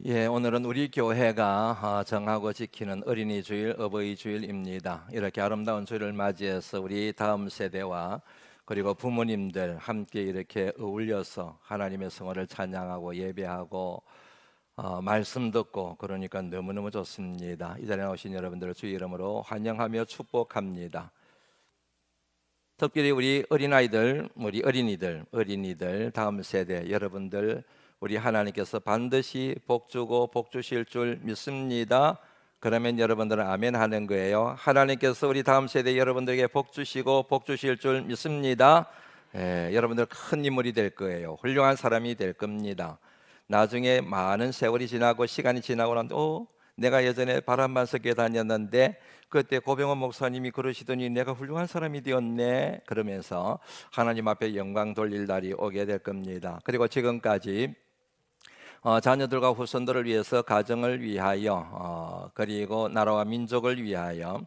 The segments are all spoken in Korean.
예, 오늘은 우리 교회가 어, 정하고 지키는 어린이 주일, 어버이 주일입니다. 이렇게 아름다운 주일을 맞이해서 우리 다음 세대와 그리고 부모님들 함께 이렇게 어울려서 하나님의 성호를 찬양하고 예배하고 어, 말씀 듣고 그러니까 너무너무 좋습니다. 이 자리에 오신 여러분들을 주 이름으로 환영하며 축복합니다. 특별히 우리 어린아이들, 우리 어린이들, 어린이들 다음 세대 여러분들 우리 하나님께서 반드시 복 주고 복 주실 줄 믿습니다. 그러면 여러분들은 아멘 하는 거예요. 하나님께서 우리 다음 세대 여러분들에게 복 주시고 복 주실 줄 믿습니다. 예, 여러분들 큰 인물이 될 거예요. 훌륭한 사람이 될 겁니다. 나중에 많은 세월이 지나고 시간이 지나고 나면 어, 내가 예전에 바람반석에 다녔는데 그때 고병원 목사님이 그러시더니 내가 훌륭한 사람이 되었네 그러면서 하나님 앞에 영광 돌릴 날이 오게 될 겁니다. 그리고 지금까지 어, 자녀들과 후손들을 위해서 가정을 위하여 어, 그리고 나라와 민족을 위하여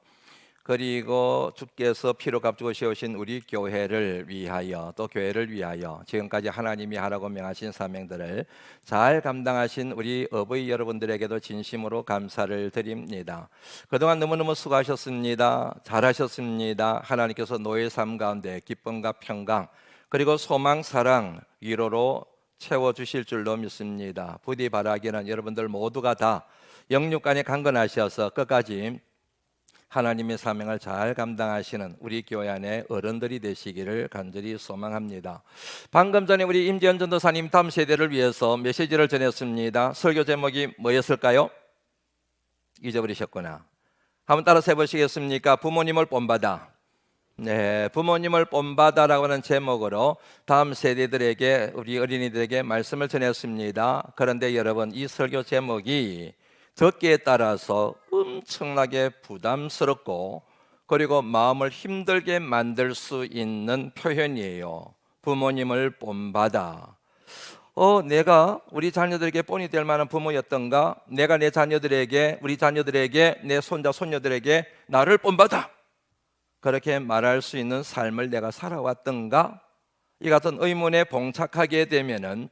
그리고 주께서 피로 값주고 세우신 우리 교회를 위하여 또 교회를 위하여 지금까지 하나님이 하라고 명하신 사명들을 잘 감당하신 우리 어버이 여러분들에게도 진심으로 감사를 드립니다. 그동안 너무너무 수고하셨습니다. 잘하셨습니다. 하나님께서 노예 삶 가운데 기쁨과 평강 그리고 소망, 사랑, 위로로 채워 주실 줄로 믿습니다. 부디 바라기는 여러분들 모두가 다 영육간에 강건하셔서 끝까지 하나님의 사명을 잘 감당하시는 우리 교회 안에 어른들이 되시기를 간절히 소망합니다. 방금 전에 우리 임지연 전도사님 다음 세대를 위해서 메시지를 전했습니다. 설교 제목이 뭐였을까요? 잊어버리셨구나. 한번 따라서 해보시겠습니까? 부모님을 본받아. 네, 부모님을 본받아라고 하는 제목으로 다음 세대들에게 우리 어린이들에게 말씀을 전했습니다. 그런데 여러분 이 설교 제목이 듣기에 따라서 엄청나게 부담스럽고 그리고 마음을 힘들게 만들 수 있는 표현이에요. 부모님을 본받아. 어, 내가 우리 자녀들에게 본이 될 만한 부모였던가? 내가 내 자녀들에게, 우리 자녀들에게, 내 손자, 손녀들에게 나를 본받아. 그렇게 말할 수 있는 삶을 내가 살아왔던가? 이 같은 의문에 봉착하게 되면은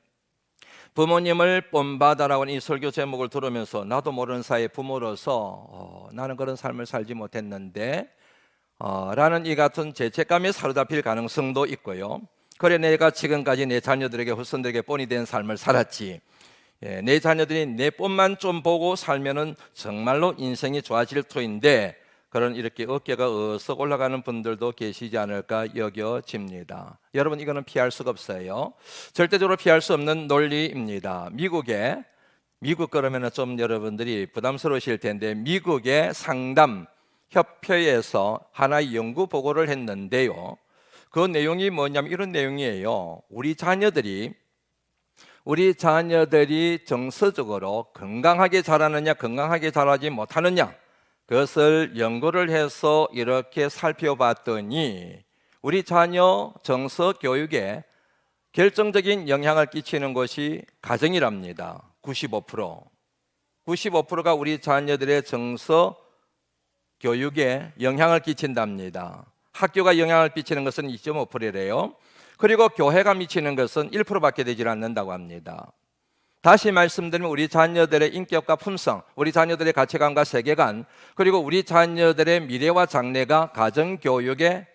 부모님을 본받아라고 이 설교 제목을 들으면서 나도 모르는 사이에 부모로서 어, 나는 그런 삶을 살지 못했는데 어, 라는 이 같은 죄책감에 사로잡힐 가능성도 있고요. 그래 내가 지금까지 내 자녀들에게 후손들에게 본이 된 삶을 살았지. 예, 내 자녀들이 내 뽐만 좀 보고 살면은 정말로 인생이 좋아질 터인데 그런 이렇게 어깨가 어서 올라가는 분들도 계시지 않을까 여겨집니다. 여러분 이거는 피할 수가 없어요. 절대적으로 피할 수 없는 논리입니다. 미국에 미국 그러면은 좀 여러분들이 부담스러우실 텐데 미국의 상담 협회에서 하나의 연구 보고를 했는데요. 그 내용이 뭐냐면 이런 내용이에요. 우리 자녀들이 우리 자녀들이 정서적으로 건강하게 자라느냐 건강하게 자라지 못하느냐 그것을 연구를 해서 이렇게 살펴봤더니 우리 자녀 정서 교육에 결정적인 영향을 끼치는 것이 가정이랍니다. 95%. 95%가 우리 자녀들의 정서 교육에 영향을 끼친답니다. 학교가 영향을 끼치는 것은 2.5%래요. 그리고 교회가 미치는 것은 1%밖에 되질 않는다고 합니다. 다시 말씀드리면 우리 자녀들의 인격과 품성, 우리 자녀들의 가치관과 세계관, 그리고 우리 자녀들의 미래와 장래가 가정 교육에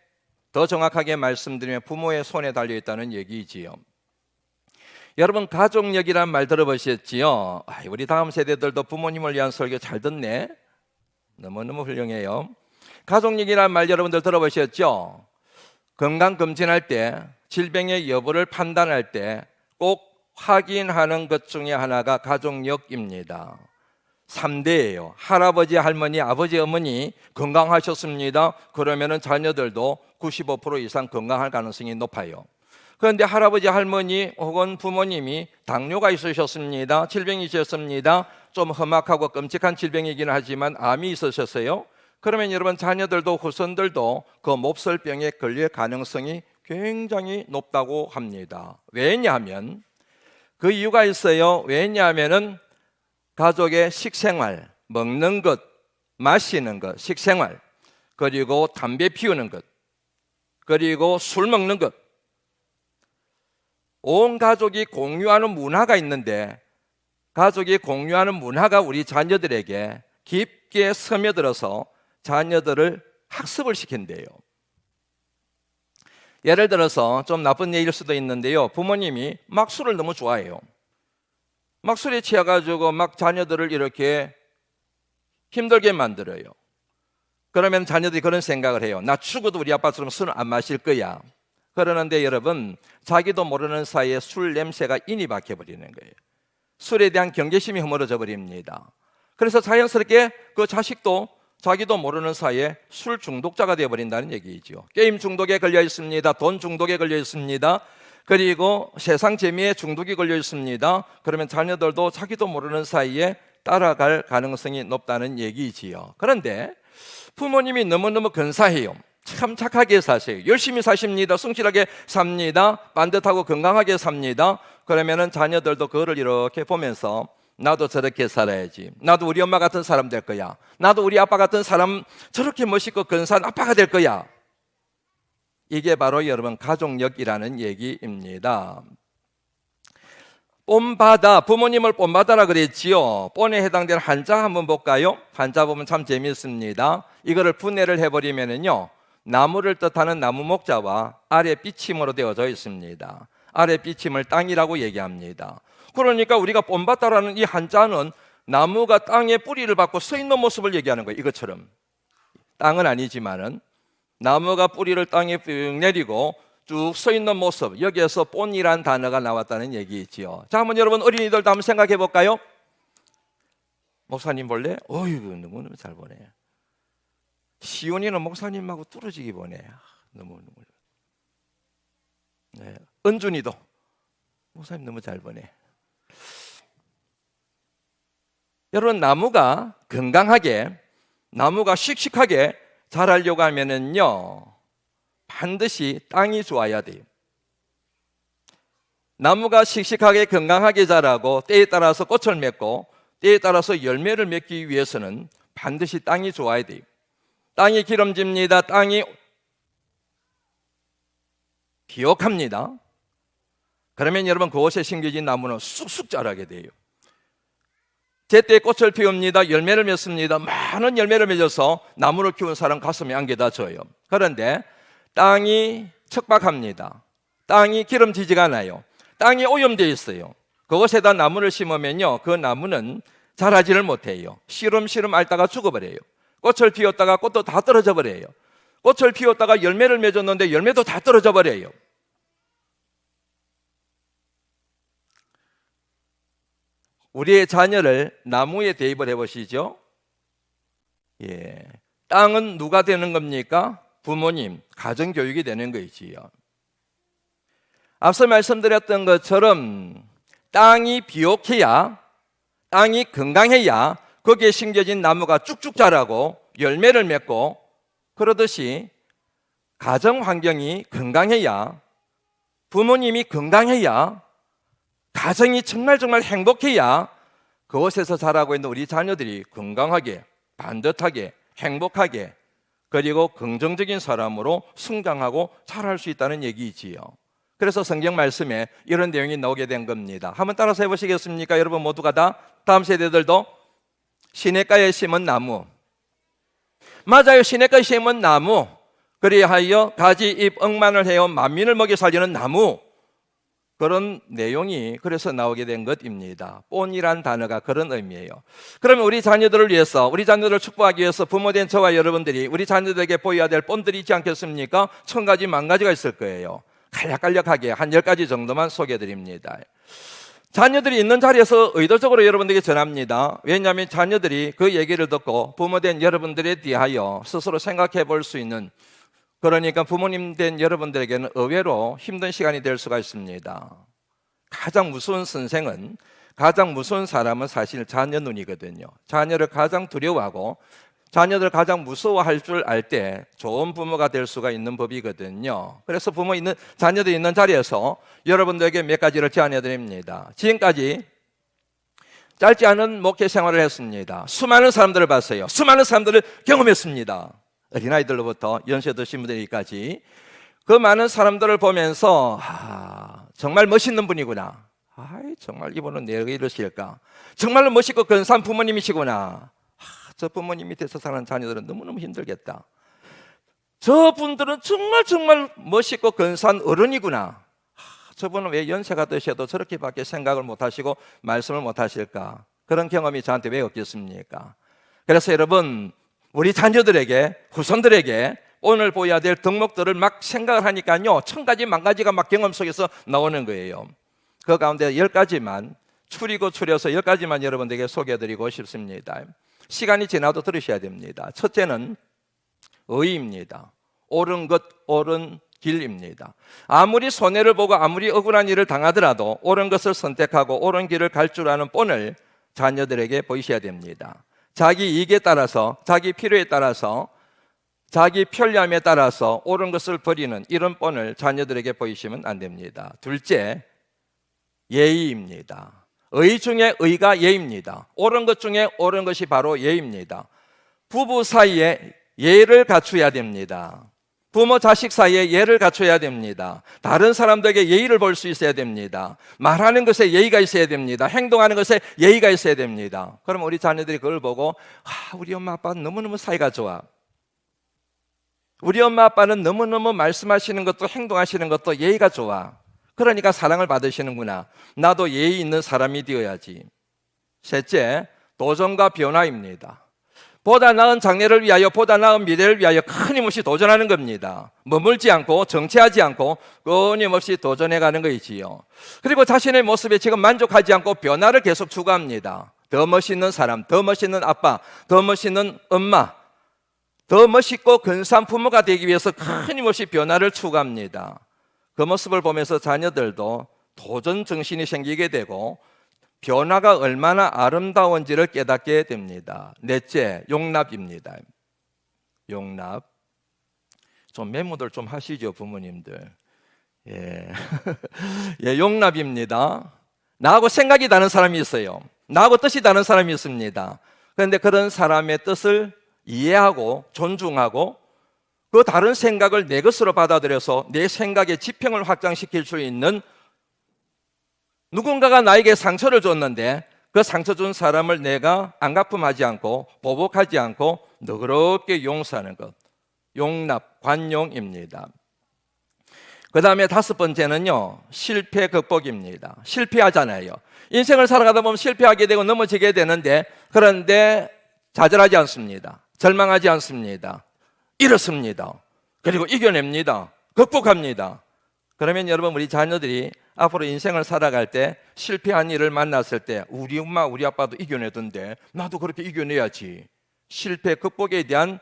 더 정확하게 말씀드리면 부모의 손에 달려 있다는 얘기지요. 여러분 가족력이란 말 들어보셨지요? 우리 다음 세대들도 부모님을 위한 설교 잘 듣네. 너무너무 훌륭해요. 가족력이란 말 여러분들 들어보셨죠? 건강 검진할 때, 질병의 여부를 판단할 때 꼭 확인하는 것 중에 하나가 가족력입니다. 3대예요. 할아버지, 할머니, 아버지, 어머니 건강하셨습니다. 그러면은 자녀들도 95% 이상 건강할 가능성이 높아요. 그런데 할아버지, 할머니 혹은 부모님이 당뇨가 있으셨습니다. 질병이 있었습니다. 좀 험악하고 끔찍한 질병이긴 하지만 암이 있으셨어요. 그러면 여러분 자녀들도 후손들도 그 몹쓸병에 걸릴 가능성이 굉장히 높다고 합니다. 왜냐하면 그 이유가 있어요. 왜냐하면은 가족의 식생활, 먹는 것, 마시는 것, 식생활, 그리고 담배 피우는 것, 그리고 술 먹는 것. 온 가족이 공유하는 문화가 있는데 가족이 공유하는 문화가 우리 자녀들에게 깊게 스며들어서 자녀들을 학습을 시킨대요. 예를 들어서 좀 나쁜 예일 수도 있는데요. 부모님이 막 술을 너무 좋아해요. 막 술에 취해가지고 막 자녀들을 이렇게 힘들게 만들어요. 그러면 자녀들이 그런 생각을 해요. 나 죽어도 우리 아빠처럼 술을 안 마실 거야. 그러는데 여러분, 자기도 모르는 사이에 술 냄새가 인이 박혀 버리는 거예요. 술에 대한 경계심이 허물어져 버립니다. 그래서 자연스럽게 그 자식도 자기도 모르는 사이에 술 중독자가 되어 버린다는 얘기죠. 게임 중독에 걸려 있습니다. 돈 중독에 걸려 있습니다. 그리고 세상 재미에 중독이 걸려 있습니다. 그러면 자녀들도 자기도 모르는 사이에 따라갈 가능성이 높다는 얘기지요. 그런데 부모님이 너무너무 근사해요. 참 착하게 사세요. 열심히 사십니다. 성실하게 삽니다. 반듯하고 건강하게 삽니다. 그러면은 자녀들도 그거를 이렇게 보면서 나도 저렇게 살아야지. 나도 우리 엄마 같은 사람 될 거야. 나도 우리 아빠 같은 사람 저렇게 멋있고 근사한 아빠가 될 거야. 이게 바로 여러분 가족력이라는 얘기입니다. 뽐받아 부모님을 뽐받아라 그랬지요. 뽐에 해당되는 한자 한번 볼까요? 한자 보면 참 재미있습니다. 이거를 분해를 해버리면은요 나무를 뜻하는 나무 목자와 아래 삐침으로 되어져 있습니다. 아래 삐침을 땅이라고 얘기합니다. 그러니까 우리가 뽐받다라는 이 한자는 나무가 땅에 뿌리를 받고 서 있는 모습을 얘기하는 거예요. 이것처럼 땅은 아니지만은 나무가 뿌리를 땅에 쭉 내리고 쭉 서 있는 모습 여기에서 본이란 단어가 나왔다는 얘기지요. 자, 한번 여러분 어린이들도 한번 생각해 볼까요? 목사님 볼래? 어이구 너무 너무 잘 보네. 시온이는 목사님하고 뚫어지기 보네. 아, 너무 너무. 네, 은준이도 목사님 너무 잘 보네. 여러분 나무가 건강하게 나무가 씩씩하게 자라려고 하면은요 반드시 땅이 좋아야 돼요. 나무가 씩씩하게 건강하게 자라고 때에 따라서 꽃을 맺고 때에 따라서 열매를 맺기 위해서는 반드시 땅이 좋아야 돼요. 땅이 기름집니다. 땅이 비옥합니다. 그러면 여러분 그곳에 심겨진 나무는 쑥쑥 자라게 돼요. 제때 꽃을 피웁니다. 열매를 맺습니다. 많은 열매를 맺어서 나무를 키운 사람 가슴에 안겨다 줘요. 그런데 땅이 척박합니다. 땅이 기름지지가 않아요. 땅이 오염되어 있어요. 그것에다 나무를 심으면요. 그 나무는 자라지를 못해요. 시름시름 앓다가 죽어버려요. 꽃을 피웠다가 꽃도 다 떨어져 버려요. 꽃을 피웠다가 열매를 맺었는데 열매도 다 떨어져 버려요. 우리의 자녀를 나무에 대입을 해보시죠. 예. 땅은 누가 되는 겁니까? 부모님, 가정교육이 되는 거지요. 앞서 말씀드렸던 것처럼 땅이 비옥해야, 땅이 건강해야 거기에 심겨진 나무가 쭉쭉 자라고 열매를 맺고 그러듯이 가정 환경이 건강해야 부모님이 건강해야 가정이 정말 정말 행복해야 그곳에서 자라고 있는 우리 자녀들이 건강하게 반듯하게 행복하게 그리고 긍정적인 사람으로 성장하고 자랄 수 있다는 얘기지요. 그래서 성경 말씀에 이런 내용이 나오게 된 겁니다. 한번 따라서 해보시겠습니까? 여러분 모두가 다 다음 세대들도 시냇가에 심은 나무 맞아요. 시냇가에 심은 나무 그리하여 가지 잎 억만을 해요 만민을 먹여 살리는 나무 그런 내용이 그래서 나오게 된 것입니다. 본이란 단어가 그런 의미예요. 그러면 우리 자녀들을 위해서, 우리 자녀들을 축복하기 위해서 부모된 저와 여러분들이 우리 자녀들에게 보여야 될 본들이 있지 않겠습니까? 천 가지, 만 가지가 있을 거예요. 간략간략하게 한 열 가지 정도만 소개해 드립니다. 자녀들이 있는 자리에서 의도적으로 여러분들에게 전합니다. 왜냐하면 자녀들이 그 얘기를 듣고 부모된 여러분들에 대하여 스스로 생각해 볼 수 있는 그러니까 부모님 된 여러분들에게는 의외로 힘든 시간이 될 수가 있습니다. 가장 무서운 선생은 가장 무서운 사람은 사실 자녀 눈이거든요. 자녀를 가장 두려워하고 자녀들 가장 무서워할 줄 알 때 좋은 부모가 될 수가 있는 법이거든요. 그래서 부모 있는 자녀들 있는 자리에서 여러분들에게 몇 가지를 제안해 드립니다. 지금까지 짧지 않은 목회 생활을 했습니다. 수많은 사람들을 봤어요. 수많은 사람들을 경험했습니다. 어린아이들로부터 연세 드신 분들까지 그 많은 사람들을 보면서 아, 정말 멋있는 분이구나. 아이 정말 이분은 내가 이러실까? 정말로 멋있고 근사한 부모님이시구나. 아, 저 부모님 밑에서 사는 자녀들은 너무너무 힘들겠다. 저 분들은 정말 정말 멋있고 근사한 어른이구나. 아, 저분은 왜 연세가 드셔도 저렇게밖에 생각을 못 하시고 말씀을 못 하실까? 그런 경험이 저한테 왜 없겠습니까? 그래서 여러분, 우리 자녀들에게, 후손들에게 오늘 보여야 될 덕목들을 막 생각을 하니까요, 천 가지, 만 가지가 막 경험 속에서 나오는 거예요. 그 가운데 열 가지만 추리고 추려서 열 가지만 여러분들에게 소개해드리고 싶습니다. 시간이 지나도 들으셔야 됩니다. 첫째는 의입니다. 옳은 것, 옳은 길입니다. 아무리 손해를 보고 아무리 억울한 일을 당하더라도 옳은 것을 선택하고 옳은 길을 갈 줄 아는 본을 자녀들에게 보이셔야 됩니다. 자기 이익에 따라서, 자기 필요에 따라서, 자기 편리함에 따라서 옳은 것을 버리는 이런 본을 자녀들에게 보이시면 안 됩니다. 둘째, 예의입니다. 의 중에 의가 예입니다. 옳은 것 중에 옳은 것이 바로 예입니다. 부부 사이에 예를 갖춰야 됩니다. 부모 자식 사이에 예를 갖춰야 됩니다. 다른 사람들에게 예의를 볼 수 있어야 됩니다. 말하는 것에 예의가 있어야 됩니다. 행동하는 것에 예의가 있어야 됩니다. 그럼 우리 자녀들이 그걸 보고 아, 우리 엄마 아빠는 너무너무 사이가 좋아. 우리 엄마 아빠는 너무너무 말씀하시는 것도 행동하시는 것도 예의가 좋아. 그러니까 사랑을 받으시는구나. 나도 예의 있는 사람이 되어야지. 셋째, 도전과 변화입니다. 보다 나은 장래를 위하여 보다 나은 미래를 위하여 끊임없이 도전하는 겁니다. 머물지 않고 정체하지 않고 끊임없이 도전해 가는 것이지요. 그리고 자신의 모습에 지금 만족하지 않고 변화를 계속 추구합니다. 더 멋있는 사람, 더 멋있는 아빠, 더 멋있는 엄마, 더 멋있고 근사한 부모가 되기 위해서 끊임없이 변화를 추구합니다. 그 모습을 보면서 자녀들도 도전 정신이 생기게 되고 변화가 얼마나 아름다운지를 깨닫게 됩니다. 넷째, 용납입니다. 용납. 좀 메모들 좀 하시죠, 부모님들. 예. 예, 용납입니다. 나하고 생각이 다른 사람이 있어요. 나하고 뜻이 다른 사람이 있습니다. 그런데 그런 사람의 뜻을 이해하고 존중하고 그 다른 생각을 내 것으로 받아들여서 내 생각의 지평을 확장시킬 수 있는 누군가가 나에게 상처를 줬는데 그 상처 준 사람을 내가 안 갚음하지 않고 보복하지 않고 너그럽게 용서하는 것. 용납, 관용입니다. 그 다음에 다섯 번째는요, 실패 극복입니다. 실패하잖아요. 인생을 살아가다 보면 실패하게 되고 넘어지게 되는데, 그런데 좌절하지 않습니다. 절망하지 않습니다. 이렇습니다. 그리고 이겨냅니다. 극복합니다. 그러면 여러분, 우리 자녀들이 앞으로 인생을 살아갈 때 실패한 일을 만났을 때 우리 엄마, 우리 아빠도 이겨내던데 나도 그렇게 이겨내야지. 실패 극복에 대한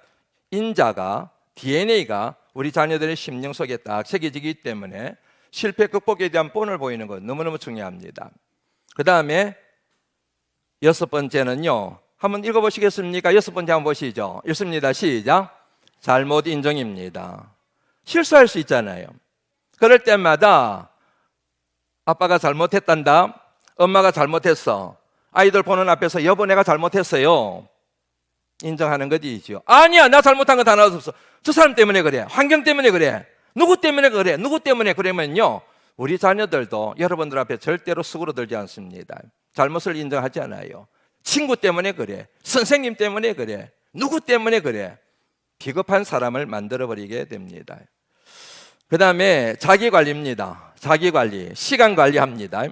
인자가 DNA가 우리 자녀들의 심령 속에 딱 새겨지기 때문에 실패 극복에 대한 본을 보이는 것 너무너무 중요합니다. 그 다음에 여섯 번째는요. 한번 읽어보시겠습니까? 여섯 번째 한번 보시죠. 읽습니다. 시작. 잘못 인정입니다. 실수할 수 있잖아요. 그럴 때마다 아빠가 잘못했단다. 엄마가 잘못했어. 아이들 보는 앞에서 여보 내가 잘못했어요. 인정하는 것이죠. 아니야 나 잘못한 거다 나왔어. 저 사람 때문에 그래. 환경 때문에 그래. 누구 때문에 그래. 누구 때문에 그러면요. 우리 자녀들도 여러분들 앞에 절대로 수그러들지 않습니다. 잘못을 인정하지 않아요. 친구 때문에 그래. 선생님 때문에 그래. 누구 때문에 그래. 비겁한 사람을 만들어 버리게 됩니다. 그 다음에 자기 관리입니다. 자기 관리, 시간 관리합니다.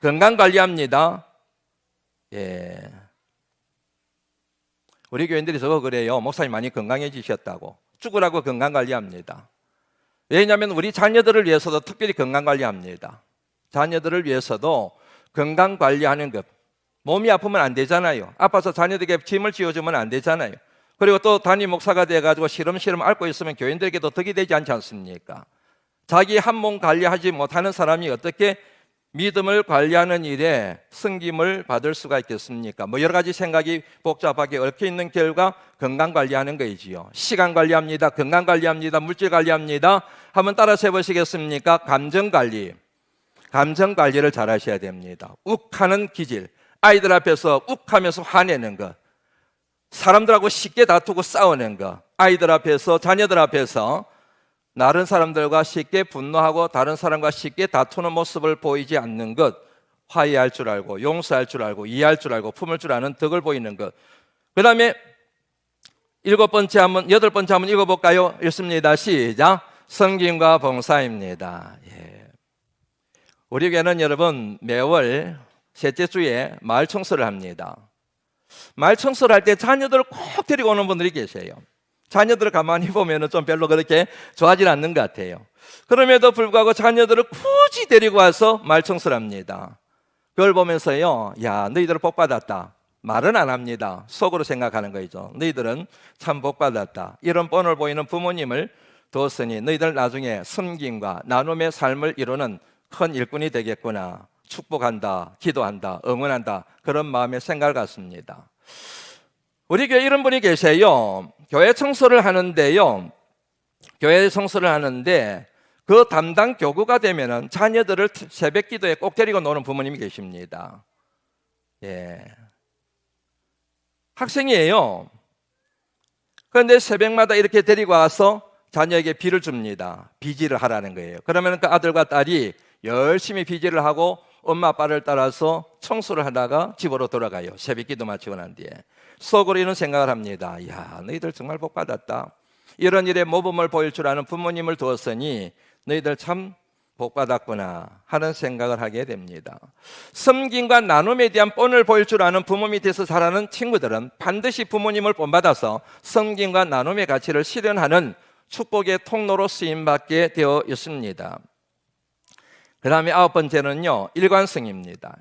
건강 관리합니다. 예. 우리 교인들이 저거 그래요. 목사님 많이 건강해지셨다고. 죽으라고 건강 관리합니다. 왜냐하면 우리 자녀들을 위해서도 특별히 건강 관리합니다. 자녀들을 위해서도 건강 관리하는 것. 몸이 아프면 안 되잖아요. 아파서 자녀들에게 짐을 지어주면 안 되잖아요. 그리고 또 담임 목사가 돼가지고 시름시름 앓고 있으면 교인들에게도 덕이 되지 않지 않습니까? 자기 한 몸 관리하지 못하는 사람이 어떻게 믿음을 관리하는 일에 승김을 받을 수가 있겠습니까? 뭐 여러 가지 생각이 복잡하게 얽혀 있는 결과 건강 관리하는 거이지요. 시간 관리합니다. 건강 관리합니다. 물질 관리합니다. 한번 따라서 해보시겠습니까? 감정 관리. 감정 관리를 잘 하셔야 됩니다. 욱하는 기질. 아이들 앞에서 욱하면서 화내는 것. 사람들하고 쉽게 다투고 싸우는 것. 아이들 앞에서, 자녀들 앞에서 다른 사람들과 쉽게 분노하고 다른 사람과 쉽게 다투는 모습을 보이지 않는 것. 화해할 줄 알고 용서할 줄 알고 이해할 줄 알고 품을 줄 아는 덕을 보이는 것. 그다음에 일곱 번째 한번 여덟 번째 한번 읽어볼까요? 읽습니다. 시작. 성김과 봉사입니다. 예. 우리 교회는 여러분 매월 셋째 주에 마을 청소를 합니다. 마을 청소를 할 때 자녀들을 꼭 데리고 오는 분들이 계세요. 자녀들을 가만히 보면은 좀 별로 그렇게 좋아하지 않는 것 같아요. 그럼에도 불구하고 자녀들을 굳이 데리고 와서 말 청소를 합니다. 그걸 보면서요, 야, 너희들 복 받았다. 말은 안 합니다. 속으로 생각하는 거죠. 너희들은 참 복 받았다. 이런 뻔을 보이는 부모님을 두었으니 너희들 나중에 섬김과 나눔의 삶을 이루는 큰 일꾼이 되겠구나. 축복한다, 기도한다, 응원한다. 그런 마음의 생각을 갖습니다. 우리 교회 이런 분이 계세요. 교회 청소를 하는데요. 교회 청소를 하는데 그 담당 교구가 되면은 자녀들을 새벽 기도에 꼭 데리고 노는 부모님이 계십니다. 예. 학생이에요. 그런데 새벽마다 이렇게 데리고 와서 자녀에게 비를 줍니다. 비지를 하라는 거예요. 그러면 그 아들과 딸이 열심히 비지를 하고 엄마 아빠를 따라서 청소를 하다가 집으로 돌아가요. 새벽 기도 마치고 난 뒤에. 속으로 이런 생각을 합니다. 야, 너희들 정말 복 받았다. 이런 일에 모범을 보일 줄 아는 부모님을 두었으니 너희들 참 복 받았구나 하는 생각을 하게 됩니다. 섬김과 나눔에 대한 뻔을 보일 줄 아는 부모 밑에서 자라는 친구들은 반드시 부모님을 본받아서 섬김과 나눔의 가치를 실현하는 축복의 통로로 쓰임받게 되어 있습니다. 그 다음에 아홉 번째는요, 일관성입니다.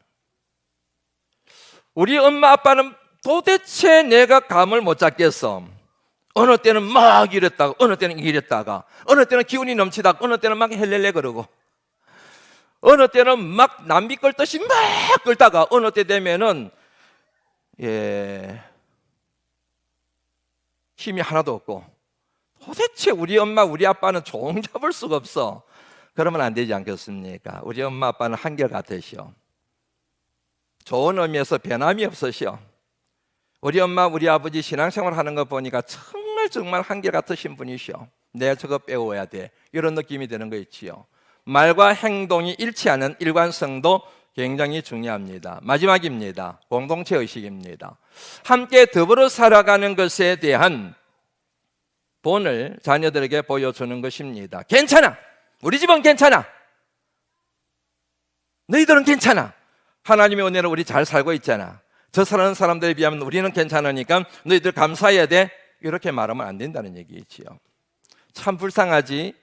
우리 엄마 아빠는 도대체 내가 감을 못 잡겠어. 어느 때는 막 이랬다가, 어느 때는 이랬다가, 어느 때는 기운이 넘치다가, 어느 때는 막 헬렐레 그러고, 어느 때는 막 남비 끌듯이 막 끌다가, 어느 때 되면은, 예, 힘이 하나도 없고, 도대체 우리 엄마, 우리 아빠는 종 잡을 수가 없어. 그러면 안 되지 않겠습니까? 우리 엄마, 아빠는 한결 같으시오. 좋은 의미에서 변함이 없으시오. 우리 엄마, 우리 아버지 신앙생활 하는 거 보니까 정말 정말 한결 같으신 분이시오. 내가 저거 배워야 돼. 이런 느낌이 드는 거 있지요. 말과 행동이 일치하는 일관성도 굉장히 중요합니다. 마지막입니다. 공동체 의식입니다. 함께 더불어 살아가는 것에 대한 본을 자녀들에게 보여주는 것입니다. 괜찮아. 우리 집은 괜찮아. 너희들은 괜찮아. 하나님의 은혜로 우리 잘 살고 있잖아. 저 사는 사람들에 비하면 우리는 괜찮으니까 너희들 감사해야 돼. 이렇게 말하면 안 된다는 얘기지요. 참 불쌍하지.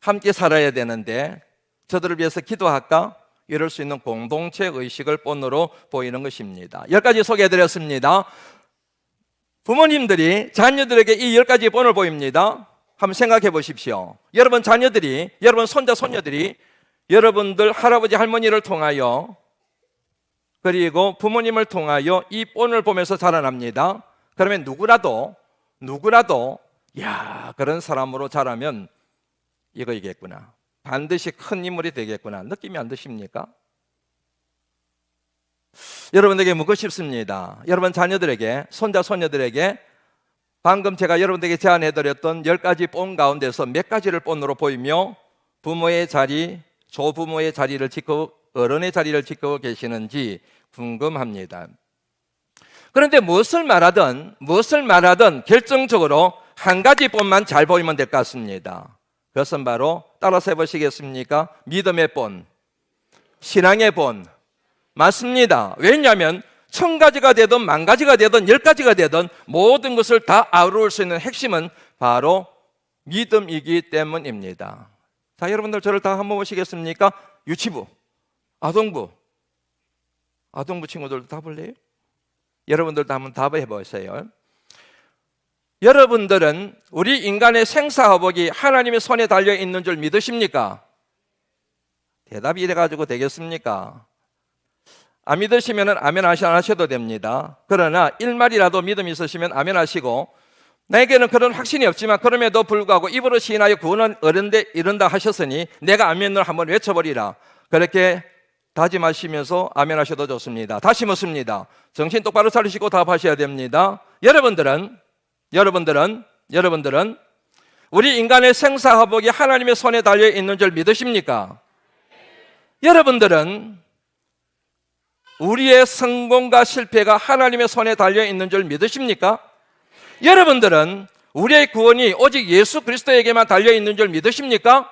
함께 살아야 되는데 저들을 위해서 기도할까? 이럴 수 있는 공동체 의식을 본으로 보이는 것입니다. 열 가지 소개해 드렸습니다. 부모님들이 자녀들에게 이 열 가지 본을 보입니다. 한번 생각해 보십시오. 여러분 자녀들이, 여러분 손자, 손녀들이 여러분들 할아버지, 할머니를 통하여 그리고 부모님을 통하여 이 본을 보면서 자라납니다. 그러면 누구라도, 누구라도, 야, 그런 사람으로 자라면 이거이겠구나. 반드시 큰 인물이 되겠구나. 느낌이 안 드십니까? 여러분에게 묻고 싶습니다. 여러분 자녀들에게, 손자, 손녀들에게 방금 제가 여러분들에게 제안해드렸던 열 가지 본 가운데서 몇 가지를 본으로 보이며 부모의 자리, 조부모의 자리를 지키고 어른의 자리를 지키고 계시는지 궁금합니다. 그런데 무엇을 말하든 무엇을 말하든 결정적으로 한 가지 본만 잘 보이면 될 것 같습니다. 그것은 바로 따라서 해보시겠습니까? 믿음의 본, 신앙의 본. 맞습니다. 왜냐하면 천 가지가 되든 만 가지가 되든 열 가지가 되든 모든 것을 다 아우를 수 있는 핵심은 바로 믿음이기 때문입니다. 자, 여러분들 저를 다 한번 보시겠습니까? 유치부, 아동부, 아동부 친구들도 답을래요? 여러분들도 한번 답을 해보세요. 여러분들은 우리 인간의 생사화복이 하나님의 손에 달려 있는 줄 믿으십니까? 대답이 이래가지고 되겠습니까? 안 믿으시면 아멘 하셔도 됩니다. 그러나 일말이라도 믿음이 있으시면 아멘 하시고 나에게는 그런 확신이 없지만 그럼에도 불구하고 입으로 시인하여 구원은 어른데 이른다 하셨으니 내가 아멘을 한번 외쳐버리라. 그렇게 다짐하시면서 아멘 하셔도 좋습니다. 다시 묻습니다. 정신 똑바로 차리시고 답하셔야 됩니다. 여러분들은 여러분들은 여러분들은 우리 인간의 생사화복이 하나님의 손에 달려 있는 줄 믿으십니까? 여러분들은 우리의 성공과 실패가 하나님의 손에 달려 있는 줄 믿으십니까? 여러분들은 우리의 구원이 오직 예수 그리스도에게만 달려 있는 줄 믿으십니까?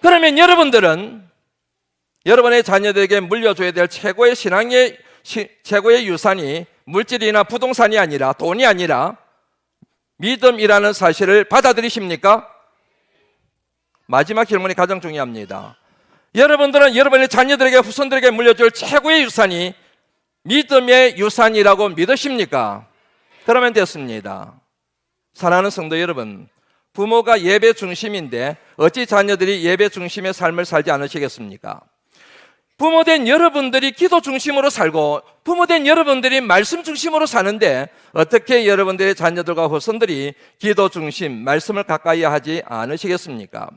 그러면 여러분들은 여러분의 자녀들에게 물려줘야 될 최고의 신앙의 시- 최고의 유산이 물질이나 부동산이 아니라 돈이 아니라 믿음이라는 사실을 받아들이십니까? 마지막 질문이 가장 중요합니다. 여러분들은 여러분의 자녀들에게 후손들에게 물려줄 최고의 유산이 믿음의 유산이라고 믿으십니까? 그러면 됐습니다. 사랑하는 성도 여러분, 부모가 예배 중심인데 어찌 자녀들이 예배 중심의 삶을 살지 않으시겠습니까? 부모된 여러분들이 기도 중심으로 살고 부모된 여러분들이 말씀 중심으로 사는데 어떻게 여러분들의 자녀들과 후손들이 기도 중심, 말씀을 가까이 하지 않으시겠습니까?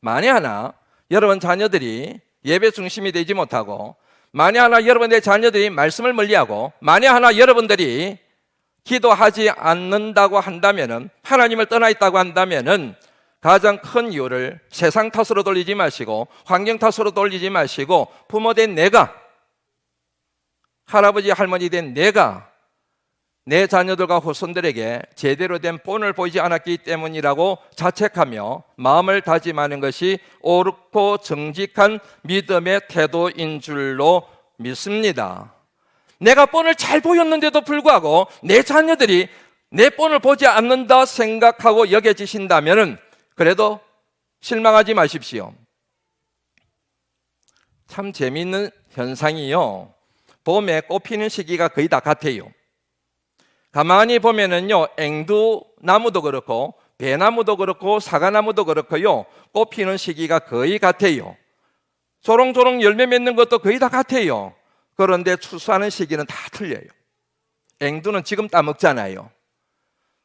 만에 하나 여러분 자녀들이 예배 중심이 되지 못하고 만에 하나 여러분의 자녀들이 말씀을 멀리하고 만에 하나 여러분들이 기도하지 않는다고 한다면은 하나님을 떠나 있다고 한다면은 가장 큰 이유를 세상 탓으로 돌리지 마시고 환경 탓으로 돌리지 마시고 부모 된 내가 할아버지 할머니 된 내가 내 자녀들과 후손들에게 제대로 된 본을 보이지 않았기 때문이라고 자책하며 마음을 다짐하는 것이 옳고 정직한 믿음의 태도인 줄로 믿습니다. 내가 본을 잘 보였는데도 불구하고 내 자녀들이 내 본을 보지 않는다 생각하고 여겨지신다면 그래도 실망하지 마십시오. 참 재미있는 현상이요. 봄에 꽃피는 시기가 거의 다 같아요. 가만히 보면은요, 앵두 나무도 그렇고, 배나무도 그렇고, 사과나무도 그렇고요, 꽃 피는 시기가 거의 같아요. 조롱조롱 열매 맺는 것도 거의 다 같아요. 그런데 추수하는 시기는 다 틀려요. 앵두는 지금 따먹잖아요.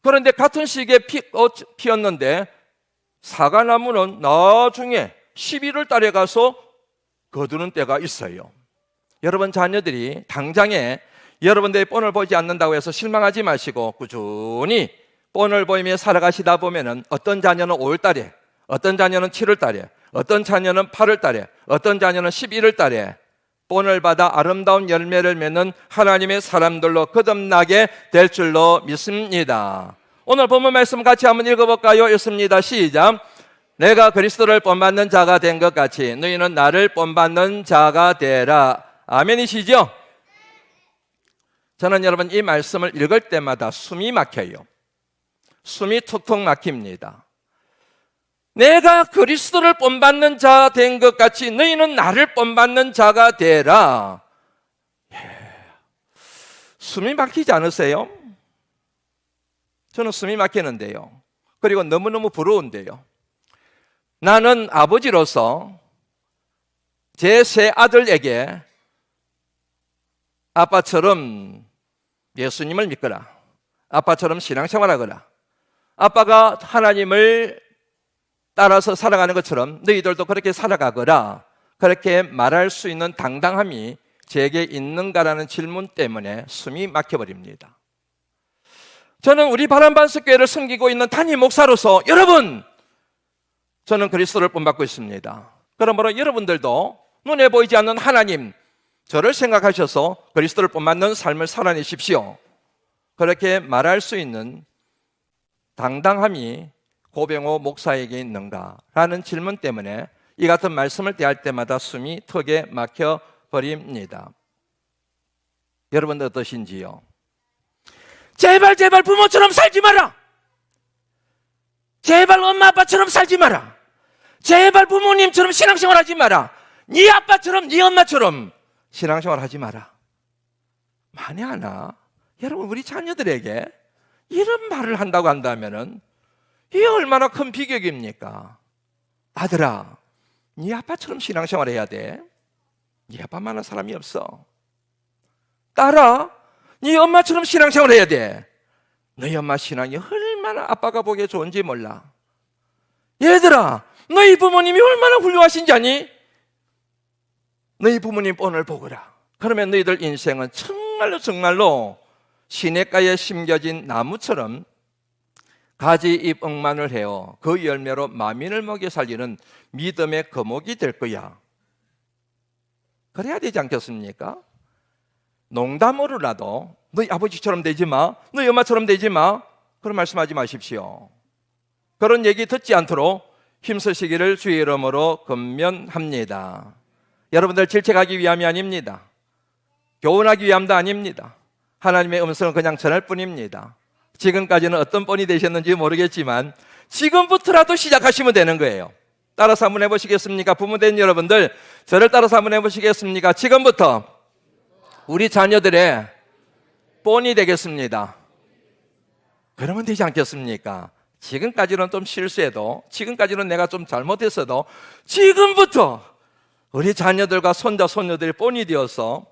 그런데 같은 시기에 피, 어, 피었는데, 사과나무는 나중에 11월 달에 가서 거두는 때가 있어요. 여러분 자녀들이 당장에 여러분들의 본을 보지 않는다고 해서 실망하지 마시고 꾸준히 본을 보이며 살아가시다 보면은 어떤 자녀는 5월 달에, 어떤 자녀는 7월 달에, 어떤 자녀는 8월 달에, 어떤 자녀는 11월 달에 본을 받아 아름다운 열매를 맺는 하나님의 사람들로 거듭나게 될 줄로 믿습니다. 오늘 본문 말씀 같이 한번 읽어볼까요? 읽습니다. 시작. 내가 그리스도를 본받는 자가 된 것 같이 너희는 나를 본받는 자가 되라. 아멘이시죠? 저는 여러분 이 말씀을 읽을 때마다 숨이 막혀요. 숨이 툭툭 막힙니다. 내가 그리스도를 본받는 자 된 것 같이 너희는 나를 본받는 자가 되라. 예. 숨이 막히지 않으세요? 저는 숨이 막히는데요. 그리고 너무너무 부러운데요. 나는 아버지로서 제 세 아들에게 아빠처럼 예수님을 믿거라. 아빠처럼 신앙생활 하거라. 아빠가 하나님을 따라서 살아가는 것처럼 너희들도 그렇게 살아가거라. 그렇게 말할 수 있는 당당함이 제게 있는가라는 질문 때문에 숨이 막혀버립니다. 저는 우리 바람반석교회를 섬기고 있는 단임 목사로서 여러분, 저는 그리스도를 본받고 있습니다. 그러므로 여러분들도 눈에 보이지 않는 하나님, 저를 생각하셔서 그리스도를 본받는 삶을 살아내십시오. 그렇게 말할 수 있는 당당함이 고병호 목사에게 있는가라는 질문 때문에 이 같은 말씀을 대할 때마다 숨이 턱에 막혀 버립니다. 여러분들 어떠신지요? 제발 제발 부모처럼 살지 마라. 제발 엄마 아빠처럼 살지 마라. 제발 부모님처럼 신앙생활 하지 마라. 네 아빠처럼 네 엄마처럼 신앙생활 하지 마라. 만에 하나 여러분 우리 자녀들에게 이런 말을 한다고 한다면은 이게 얼마나 큰 비격입니까? 아들아, 네 아빠처럼 신앙생활 해야 돼. 네 아빠만한 사람이 없어. 딸아, 네 엄마처럼 신앙생활 해야 돼. 너희 엄마 신앙이 얼마나 아빠가 보기에 좋은지 몰라. 얘들아, 너희 부모님이 얼마나 훌륭하신지 아니? 너희 부모님 뻔을 보거라. 그러면 너희들 인생은 정말로 정말로 시냇가에 심겨진 나무처럼 가지 잎 억만을 해요. 그 열매로 마민을 먹여 살리는 믿음의 거목이 될 거야. 그래야 되지 않겠습니까? 농담으로라도 너희 아버지처럼 되지 마, 너희 엄마처럼 되지 마. 그런 말씀하지 마십시오. 그런 얘기 듣지 않도록 힘쓰시기를 주의 이름으로 건면합니다. 여러분들 질책하기 위함이 아닙니다. 교훈하기 위함도 아닙니다. 하나님의 음성을 그냥 전할 뿐입니다. 지금까지는 어떤 분이 되셨는지 모르겠지만 지금부터라도 시작하시면 되는 거예요. 따라서 한번 해보시겠습니까? 부모된 여러분들, 저를 따라서 한번 해보시겠습니까? 지금부터 우리 자녀들의 본이 되겠습니다. 그러면 되지 않겠습니까? 지금까지는 좀 실수해도, 지금까지는 내가 좀 잘못했어도, 지금부터 우리 자녀들과 손자, 손녀들이 본이 되어서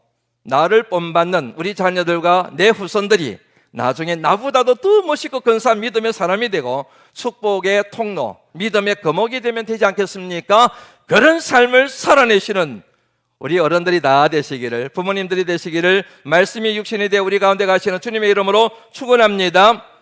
나를 본받는 우리 자녀들과 내 후손들이 나중에 나보다도 더 멋있고 근사한 믿음의 사람이 되고 축복의 통로, 믿음의 거목이 되면 되지 않겠습니까? 그런 삶을 살아내시는 우리 어른들이 다 되시기를, 부모님들이 되시기를 말씀이 육신이 되어 우리 가운데 가시는 주님의 이름으로 축원합니다.